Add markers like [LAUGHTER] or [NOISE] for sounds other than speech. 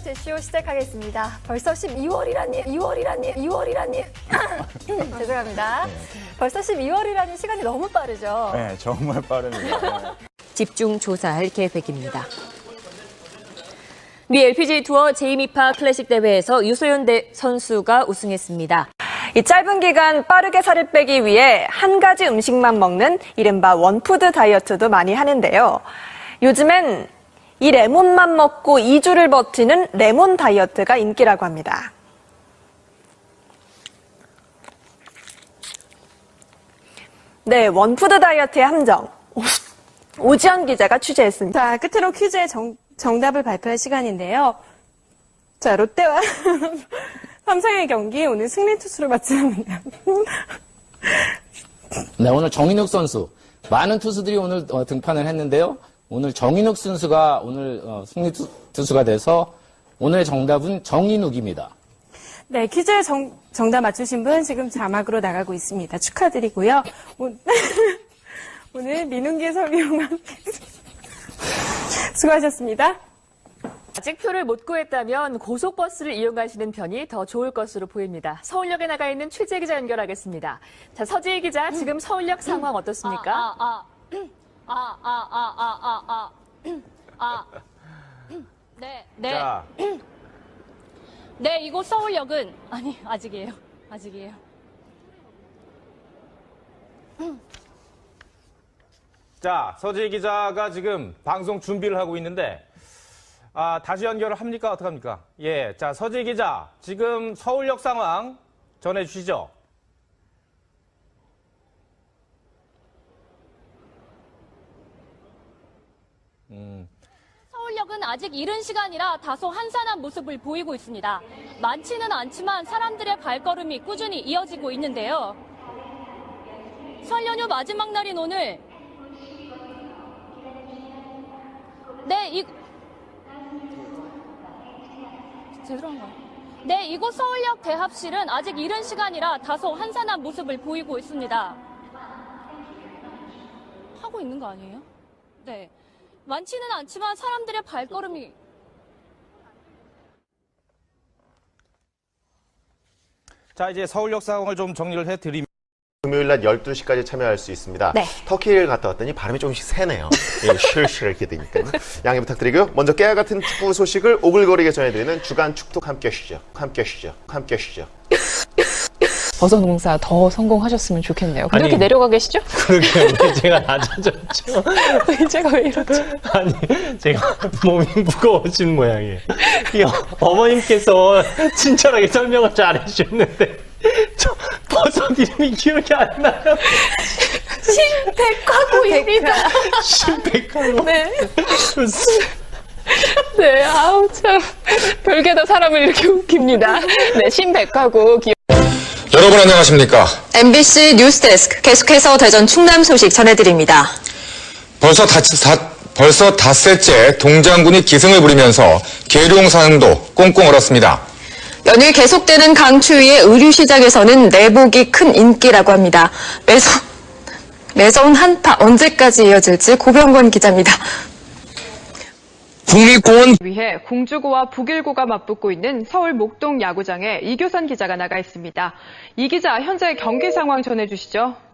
쇼 시작하겠습니다. 벌써 12월이라니, 2월이라니, 2월이라니. [LAUGHS] 죄송합니다. 벌써 12월이라니 시간이 너무 빠르죠. 네, 정말 빠릅니다. 네. 집중 조사할 계획입니다. 미 LPG 투어 제이미파 클래식 대회에서 유소연 대 선수가 우승했습니다. 이 짧은 기간 빠르게 살을 빼기 위해 한 가지 음식만 먹는 이른바 원푸드 다이어트도 많이 하는데요. 요즘엔 이 레몬만 먹고 2주를 버티는 레몬 다이어트가 인기라고 합니다. 네, 원푸드 다이어트의 함정. [LAUGHS] 오지연 기자가 취재했습니다. 자, 끝으로 퀴즈의 정, 정답을 발표할 시간인데요. 자, 롯데와 [LAUGHS] 삼성의 경기 오늘 승리 투수를 맞추는데요. [LAUGHS] 네, 오늘 정인욱 선수. 많은 투수들이 오늘 어, 등판을 했는데요. 오늘 정인욱 선수가 오늘 어, 승리 투, 투수가 돼서 오늘의 정답은 정인욱입니다. 네, 퀴즈의 정, 정답 맞추신 분 지금 자막으로 나가고 있습니다. 축하드리고요. 오, [LAUGHS] 오늘 민웅기 설명과 함께 [LAUGHS] 수고하셨습니다. 아직 표를 못 구했다면 고속버스를 이용하시는 편이 더 좋을 것으로 보입니다. 서울역에 나가 있는 취재 기자 연결하겠습니다. 자, 서지희 기자, 지금 서울역 상황 어떻습니까? 아, 아, 아, 아, 아, 아, 아, 아, 아. 네, 네. 자, 네, 이곳 서울역은, 아니, 아직이에요. 아직이에요. 자, 서지 기자가 지금 방송 준비를 하고 있는데, 아, 다시 연결을 합니까? 어떡합니까? 예. 자, 서지 기자, 지금 서울역 상황 전해 주시죠. 서울역은 아직 이른 시간이라 다소 한산한 모습을 보이고 있습니다. 많지는 않지만 사람들의 발걸음이 꾸준히 이어지고 있는데요. 설 연휴 마지막 날인 오늘, 네, 이. 네, 이곳 서울역 대합실은 아직 이른 시간이라 다소 한산한 모습을 보이고 있습니다. 하고 있는 거 아니에요? 네. 많지는 않지만 사람들의 발걸음이 자, 이제 서울역 상황을 좀 정리를 해드리면. 금요일 낮 12시까지 참여할 수 있습니다. 네. 터키를 갔다 왔더니 발음이 조금씩 새네요. 예, 쉴쉴 이렇게 되니까. [LAUGHS] 양해 부탁드리고요. 먼저 깨알 같은 축구 소식을 오글거리게 전해드리는 주간 축톡 함께 하시죠. 함께 하시죠. 함께 하시죠. 버섯 농사 더 성공하셨으면 좋겠네요. 근데 아니. 이렇게 내려가 계시죠? [LAUGHS] 그러게요. 의제가 낮아졌죠. [LAUGHS] 의제가 왜 이러죠? 아니, 제가 몸이 무거워진 모양이에요. 이 어머님께서 친절하게 설명을 잘 해주셨는데, 저 버섯 이름이 기억이 안 나요. 백화고입니다. 신백하고. 네. 네, 아우 참 별게 다 사람을 이렇게 웃깁니다. 네, 신백화고 기 여러분 안녕하십니까? MBC 뉴스데스크 계속해서 대전 충남 소식 전해드립니다. 벌써 다, 다- 벌써 닷새째 동장군이 기승을 부리면서 계룡 산도 꽁꽁 얼었습니다. 연일 계속되는 강추위에 의류시장에서는 내복이 큰 인기라고 합니다. 매서, 매서운 한파 언제까지 이어질지 고병권 기자입니다. 국립공원 위해 공주고와 북일고가 맞붙고 있는 서울 목동 야구장에 이교선 기자가 나가 있습니다. 이 기자 현재 경기 상황 전해주시죠.